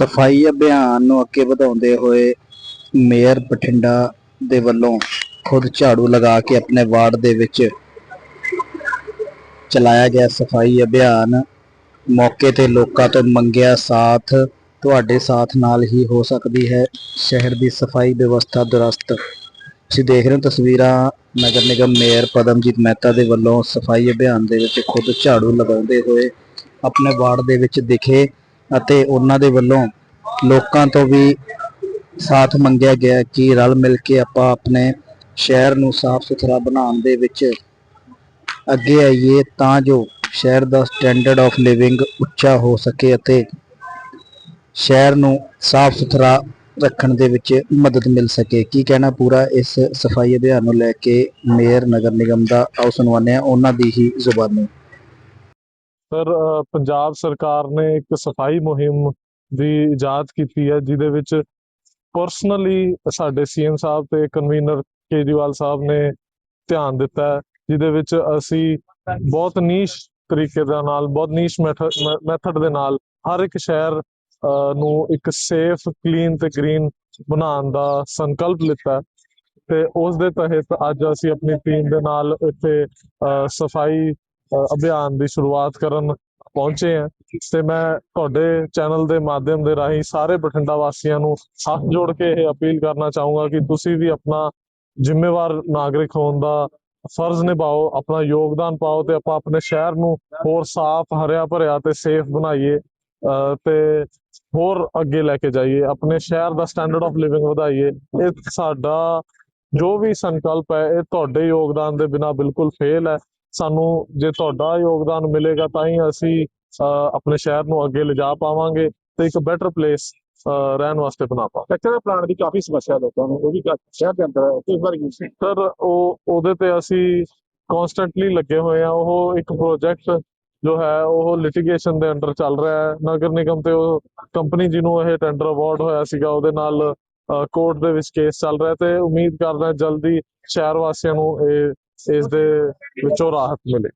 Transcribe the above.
ਸਫ਼ਾਈ ਅਭਿਆਨ ਨੂੰ ਅੱਗੇ ਵਧਾਉਂਦੇ ਹੋਏ ਮੇਅਰ ਬਠਿੰਡਾ ਦੇ ਵੱਲੋਂ ਖੁਦ ਝਾੜੂ ਲਗਾ ਕੇ ਆਪਣੇ ਵਾਰਡ ਦੇ ਵਿੱਚ ਚਲਾਇਆ ਗਿਆ ਸਫ਼ਾਈ ਅਭਿਆਨ। ਮੌਕੇ ਤੇ ਲੋਕਾਂ ਤੋਂ ਮੰਗਿਆ ਸਾਥ, ਤੁਹਾਡੇ ਸਾਥ ਨਾਲ ਹੀ ਹੋ ਸਕਦੀ ਹੈ। ਸ਼ਹਿਰ ਦੀ ਸਫ਼ਾਈ ਵਿਵਸਥਾ ਦੁਰਸਤ। ਤੁਸੀਂ ਦੇਖ ਰਹੇ ਹੋ ਤਸਵੀਰਾਂ ਨਗਰ ਨਿਗਮ ਮੇਅਰ ਪਦਮਜੀਤ ਮਹਿਤਾ ਦੇ ਵੱਲੋਂ ਸਫ਼ਾਈ ਅਭਿਆਨ ਦੇ ਵਿੱਚ ਖੁਦ ਝਾੜੂ ਲਗਾਉਂਦੇ ਹੋਏ ਆਪਣੇ ਵਾਰਡ ਦੇ ਵਿੱਚ ਦਿਖੇ। ਅਤੇ ਉਹਨਾਂ ਦੇ ਵੱਲੋਂ ਲੋਕਾਂ ਤੋਂ ਵੀ ਸਾਥ ਮੰਗਿਆ ਗਿਆ ਕਿ ਰਲ ਮਿਲ ਕੇ ਆਪਾਂ ਆਪਣੇ ਸ਼ਹਿਰ ਨੂੰ ਸਾਫ਼ ਸੁਥਰਾ ਬਣਾਉਣ ਦੇ ਵਿੱਚ ਅੱਗੇ ਆਈਏ ਤਾਂ ਜੋ ਸ਼ਹਿਰ ਦਾ ਸਟੈਂਡਰਡ ਆਫ ਲਿਵਿੰਗ ਉੱਚਾ ਹੋ ਸਕੇ ਅਤੇ ਸ਼ਹਿਰ ਨੂੰ ਸਾਫ਼ ਸੁਥਰਾ ਰੱਖਣ ਦੇ ਵਿੱਚ ਮਦਦ ਮਿਲ ਸਕੇ। ਕੀ ਕਹਿਣਾ ਪੂਰਾ ਇਸ ਸਫ਼ਾਈ ਅਭਿਆਨ ਨੂੰ ਲੈ ਕੇ ਮੇਅਰ ਨਗਰ ਨਿਗਮ ਦਾ? ਆਓ ਸੁਣਵਾਉਂਦੇ ਹਾਂ, ਉਹਨਾਂ ਦੀ ਹੀ ਜ਼ੁਬਾਨੀ। ਸਰ ਪੰਜਾਬ ਸਰਕਾਰ ਨੇ ਇੱਕ ਸਫ਼ਾਈ ਮੁਹਿੰਮ ਦੀ ਇਜਾਦ ਕੀਤੀ ਹੈ ਜਿਹਦੇ ਵਿੱਚ ਪਰਸਨਲੀ ਸਾਡੇ ਸੀਐਮ ਸਾਹਿਬ ਤੇ ਕਨਵੀਨਰ ਕੇਜਰੀਵਾਲ ਸਾਹਿਬ ਨੇ ਧਿਆਨ ਦਿੱਤਾ ਜਿਹਦੇ ਵਿੱਚ ਅਸੀਂ ਬਹੁਤ ਨੀਸ਼ ਤਰੀਕੇ ਦੇ ਨਾਲ ਬਹੁਤ ਨੀਸ਼ ਮੈਥਡ ਦੇ ਨਾਲ ਹਰ ਇੱਕ ਸ਼ਹਿਰ ਅ, ਨੂੰ ਇੱਕ ਸੇਫ ਕਲੀਨ ਤੇ ਗ੍ਰੀਨ ਬਣਾਉਣ ਦਾ ਸੰਕਲਪ ਲਿੱਤਾ ਤੇ ਉਸ ਦੇ ਤਹਿਤ ਅੱਜ ਅਸੀਂ ਆਪਣੀ ਟੀਮ ਦੇ ਨਾਲ ਇੱਥੇ ਅ, ਸਫ਼ਾਈ ਅਭਿਆਨ ਦੀ ਸ਼ੁਰੂਆਤ ਕਰਨ ਪਹੁੰਚੇ ਹਾਂ। ਤੇ ਮੈਂ ਤੁਹਾਡੇ ਚੈਨਲ ਦੇ ਮਾਧਿਅਮ ਦੇ ਰਾਹੀਂ ਸਾਰੇ ਬਠਿੰਡਾ ਵਾਸੀਆਂ ਨੂੰ ਹੱਥ ਜੋੜ ਕੇ ਇਹ ਅਪੀਲ ਕਰਨਾ ਚਾਹੂੰਗਾ ਕਿ ਤੁਸੀਂ ਵੀ ਆਪਣਾ ਜ਼ਿੰਮੇਵਾਰ ਨਾਗਰਿਕ ਹੋਣ ਦਾ ਫਰਜ਼ ਨਿਭਾਓ ਆਪਣਾ ਯੋਗਦਾਨ ਪਾਓ ਤੇ ਆਪਾਂ ਆਪਣੇ ਸ਼ਹਿਰ ਨੂੰ ਹੋਰ ਸਾਫ਼ ਹਰਿਆ ਭਰਿਆ ਤੇ ਸੇਫ ਬਣਾਈਏ ਅ, ਤੇ ਹੋਰ ਅੱਗੇ ਲੈ ਕੇ ਜਾਈਏ ਆਪਣੇ ਸ਼ਹਿਰ ਦਾ ਸਟੈਂਡਰਡ ਆਫ ਲਿਵਿੰਗ ਵਧਾਈਏ। ਇਹ ਸਾਡਾ ਜੋ ਵੀ ਸੰਕਲਪ ਹੈ ਇਹ ਤੁਹਾਡੇ ਯੋਗਦਾਨ ਦੇ ਬਿਨਾ ਬਿਲਕੁਲ ਫੇਲ ਹੈ। ਸਾਨੂੰ ਜੇ ਤੁਹਾਡਾ ਯੋਗਦਾਨ ਮਿਲੇਗਾ ਤਾਂ ਹੀ ਅਸੀਂ ਆਪਣੇ ਸ਼ਹਿਰ ਨੂੰ ਅੱਗੇ ਲਿਜਾ ਪਾਵਾਂਗੇ ਤੇ ਇੱਕ ਬੈਟਰ ਪਲੇਸ ਰਹਿਣ ਵਾਸਤੇ ਬਣਾ ਪਾਵਾਂਗੇ। ਕੱਚਾ ਪਲਾਂਟ ਦੀ ਕਾਫੀ ਸਮੱਸਿਆ ਲੋਕਾਂ ਨੂੰ ਉਹ ਵੀ ਸ਼ਹਿਰ ਦੇ ਅੰਦਰ ਹੈ ਇਸ ਬਾਰੇ ਕੀ ਸਰ ਉਹ ਉਹਦੇ ਤੇ ਅਸੀਂ ਕਨਸਟੈਂਟਲੀ ਲੱਗੇ ਹੋਏ ਆ ਉਹ ਇੱਕ ਪ੍ਰੋਜੈਕਟ ਜੋ ਹੈ ਉਹ ਲਿਟੀਗੇਸ਼ਨ ਦੇ ਅੰਡਰ ਚੱਲ ਰਿਹਾ ਹੈ। ਨਗਰ ਨਿਗਮ ਤੇ ਉਹ ਕੰਪਨੀ ਜਿਹਨੂੰ ਇਹ ਟੈਂਡਰ ਅਵਾਰਡ ਹੋਇਆ ਸੀਗਾ ਉਹਦੇ ਨਾਲ ਕੋਰਟ ਦੇ ਵਿੱਚ ਕੇਸ ਚੱਲ ਰਿਹਾ ਤੇ ਉਮੀਦ ਕਰਦਾ ਜਲਦੀ ਸ਼ਹਿਰ ਵਾਸੀਆਂ ਨੂੰ ਇਹ ਇਸ ਦੇ ਵਿੱਚੋਂ ਰਾਹਤ ਮਿਲੇ